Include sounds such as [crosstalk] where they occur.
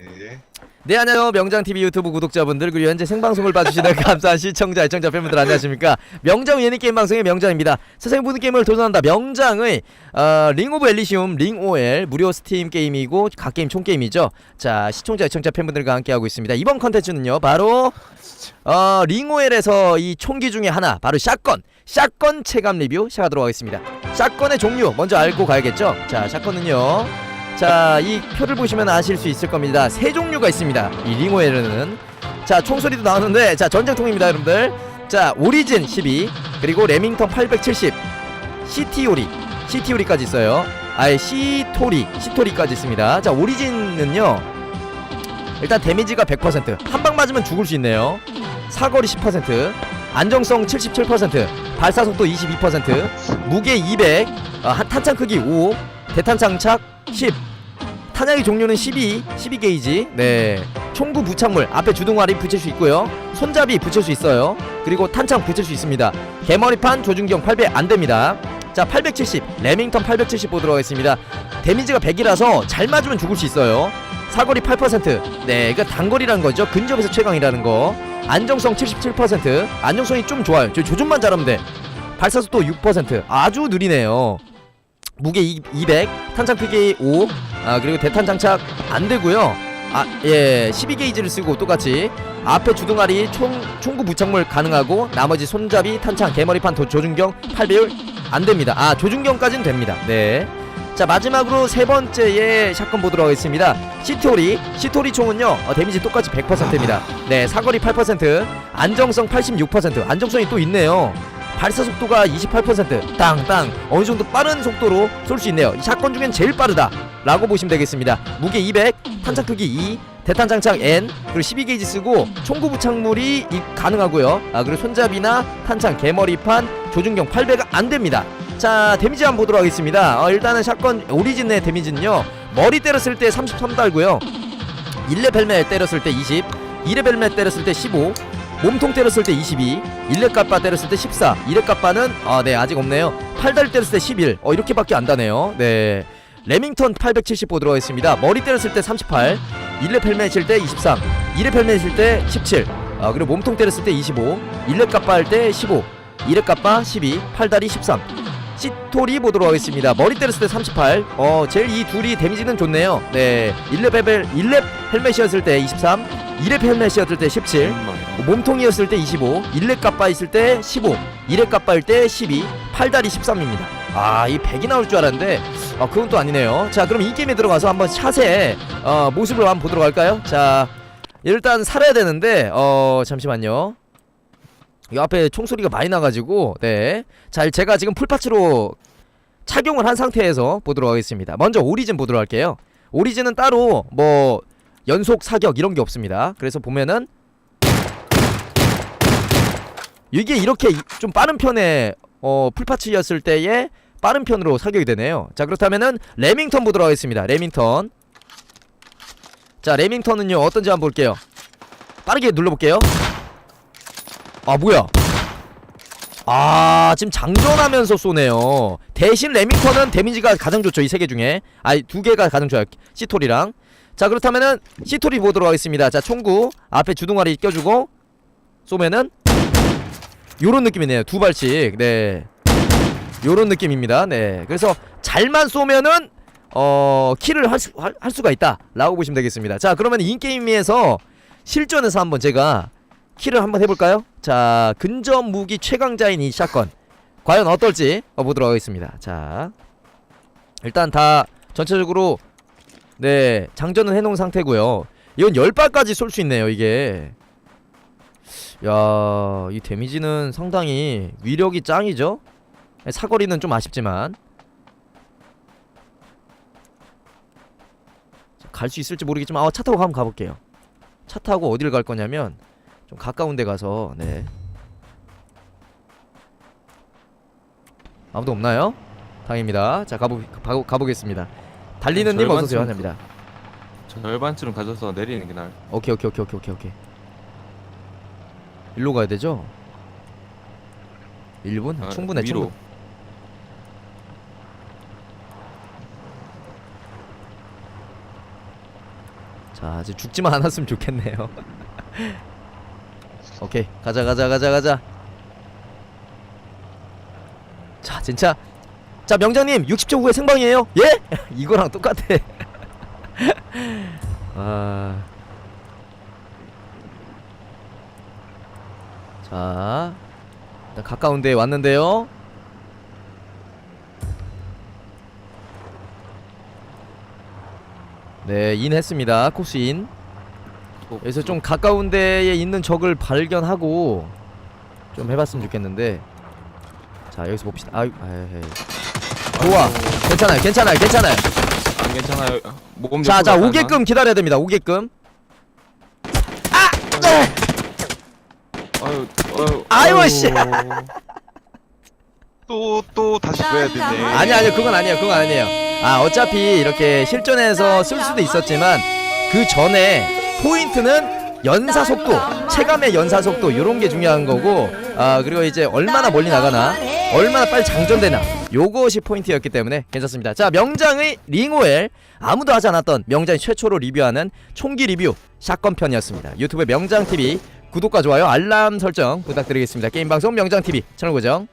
네. 네 안녕하세요. 명장TV 유튜브 구독자분들 그리고 현재 생방송을 봐주시는 [laughs] 감사한 시청자 애청자 팬분들 안녕하십니까? 명장 예능 게임 방송의 명장입니다. 세상의 모든 게임을 도전한다. 명장의 어, 링 오브 엘리시움 링 OL 무료 스팀 게임이고 각 게임 총 게임이죠. 자 시청자 애청자 팬분들과 함께하고 있습니다. 이번 컨텐츠는요 바로 어, 링 OL에서 이 총기 중에 하나 바로 샷건. 샷건 체감 리뷰 시작하도록 하겠습니다. 샷건의 종류 먼저 알고 가야겠죠? 자 샷건은요 자, 이 표를 보시면 아실 수 있을 겁니다. 세 종류가 있습니다. 이 링오에르는. 자, 총소리도 나오는데, 자, 전쟁통입니다, 여러분들. 자, 오리진 12, 그리고 레밍턴 870, 시티오리, 시티오리까지 있어요. 아예 시토리, 시토리까지 있습니다. 자, 오리진은요, 일단 데미지가 100%, 한 방 맞으면 죽을 수 있네요. 사거리 10%, 안정성 77%, 발사 속도 22%, 무게 200, 어, 한- 탄창 크기 5, 대탄 장착 10, 탄약의 종류는 12, 12 게이지. 네. 총구 부착물 앞에 주둥아리 붙일 수 있고요. 손잡이 붙일 수 있어요. 그리고 탄창 붙일 수 있습니다. 개머리판 조준경 800 안 됩니다. 자, 870 레밍턴 870 보도록 하겠습니다. 데미지가 100이라서 잘 맞으면 죽을 수 있어요. 사거리 8%. 네, 그러니까 단거리라는 거죠. 근접에서 최강이라는 거. 안정성 77%. 안정성이 좀 좋아요. 저 조준만 잘하면 돼. 발사속도 6%. 아주 느리네요. 무게 2, 200, 탄창 크기 5, 아 그리고 대탄 장착 안 되고요. 아 예, 12게이지를 쓰고 똑같이 앞에 주둥아리 총 총구 부착물 가능하고 나머지 손잡이, 탄창, 개머리판, 도, 조준경, 8배율 안 됩니다. 아 조준경까지는 됩니다. 네. 자 마지막으로 세 번째의 샷건 보도록 하겠습니다. 시토리, 시토리 총은요 어, 데미지 똑같이 100%입니다. 네, 사거리 8%, 안정성 86%, 안정성이 또 있네요. 발사 속도가 28% 땅땅 어느 정도 빠른 속도로 쏠 수 있네요. 이 샷건 중엔 제일 빠르다. 라고 보시면 되겠습니다. 무게 200, 탄창 크기 2, 대탄 장착 N, 그리고 12게이지 쓰고 총구 부착물이 이- 가능하고요. 아 그리고 손잡이나 탄창, 개머리판, 조준경 800가 안 됩니다. 자 데미지 한번 보도록 하겠습니다. 어, 일단은 샷건 오리진의 데미지는요. 머리 때렸을 때 33 달고요. 1레 벨멧 때렸을 때 20, 2레 벨멧 때렸을 때 15, 몸통 때렸을 때 22, 1레 까빠 때렸을 때 14, 2레 까빠는 아 네 아직 없네요. 팔다리 때렸을 때 11. 어 이렇게밖에 안 다네요. 네. 레밍턴 870 보도록 하겠습니다. 머리 때렸을 때 38, 1레 펠멧일 때 23, 2레 펠멧일 때 17, 아, 그리고 몸통 때렸을 때 25, 1레 까빠 할 때 15, 2레 까빠 12, 팔다리 13. 시토리 보도록 하겠습니다. 머리 때렸을 때 38. 어, 제일 이 둘이 데미지는 좋네요. 네. 1렙 헬멧, 1렙 헬멧이었을 때 23, 2렙 헬멧이었을 때 17, 몸통이었을 때 25, 1렙 까빠 있을 때 15, 2렙 까빠일 때 12, 팔다리 13입니다. 아, 이 100이 나올 줄 알았는데 아, 그건 또 아니네요. 자, 그럼 이 게임에 들어가서 한번 샷의 어, 모습을 한번 보도록 할까요? 자, 일단 살아야 되는데 어, 잠시만요. 이 앞에 총소리가 많이 나가지고 네. 자, 제가 지금 풀파츠로 착용을 한 상태에서 보도록 하겠습니다. 먼저 오리진 보도록 할게요. 오리진은 따로 뭐 연속 사격 이런 게 없습니다. 그래서 보면은 이게 이렇게 이- 좀 빠른 편의 어 풀파츠였을 때에 빠른 편으로 사격이 되네요. 자 그렇다면은 레밍턴 보도록 하겠습니다. 레밍턴. 자 레밍턴은요 어떤지 한번 볼게요. 빠르게 눌러볼게요. 아 뭐야? 아 지금 장전하면서 쏘네요. 대신 레밍턴은 데미지가 가장 좋죠 이 세 개 중에. 아이 두 개가 가장 좋아요. 시토리랑. 자 그렇다면은 시토리 보도록 하겠습니다. 자 총구 앞에 주둥아리 껴주고 쏘면은 요런 느낌이네요. 두 발씩. 네. 요런 느낌입니다. 네. 그래서 잘만 쏘면은 어 킬을 할, 수, 할, 할 수가 있다 라고 보시면 되겠습니다. 자 그러면 인게임에서 실전에서 한번 제가 킬을 한번 해볼까요? 자 근접 무기 최강자인 이 샷건 과연 어떨지 어, 보도록 하겠습니다. 자 일단 다 전체적으로 네 장전은 해놓은 상태고요. 이건 10발까지 쏠 수 있네요 이게 야, 이 데미지는 상당히 위력이 짱이죠? 사거리는 좀 아쉽지만 갈 수 있을지 모르겠지만 아, 차 타고 한번 가볼게요 차 타고 어디를 갈 거냐면 좀 가까운 데 가서 네 아무도 없나요? 다행입니다 자 가보, 가보, 가보겠습니다 달리는 님 절반 어서 오세요 쯤- 환영합니다 절반쯤 가져서 내리는 게 나을. 오케이 오케이 오케이 오케이 오케이 오케이 일로 가야 되죠? 1분? 아, 충분해 위로. 충분 자 이제 죽지만 않았으면 좋겠네요 [laughs] 오케이 가자 가자 가자 가자 자 진짜 자 명장님 60초 후에 생방이에요? 예? [laughs] 이거랑 똑같아. [laughs] 아... 자 일단 가까운 데에 왔는데요. 네 인했습니다. 코스 인. 그래서 좀 가까운 데에 있는 적을 발견하고 좀 해봤으면 좋겠는데. 자 여기서 봅시다. 아유 아유 좋아 괜찮아요 괜찮아요 괜찮아요 안 괜찮아요. 모금 자자 오게끔 기다려야 됩니다 오게끔 가나? 아유 아유. 아유, 씨. 또 또 다시 빼야 되네. 아니 아니 그건 아니에요 그건 아니에요 아 어차피 이렇게 실전에서 쓸 수도 있었지만 그 전에 포인트는 연사 속도 체감의 연사 속도 요런 게 중요한 거고 아 그리고 이제 얼마나 멀리 나가나 얼마나 빨리 장전되나 요것이 포인트였기 때문에 괜찮습니다. 자 명장의 링오엘. 아무도 하지 않았던 명장이 최초로 리뷰하는 총기 리뷰 샷건 편이었습니다. 유튜브 명장TV 구독과 좋아요 알람 설정 부탁드리겠습니다. 게임방송 명장TV 채널 고정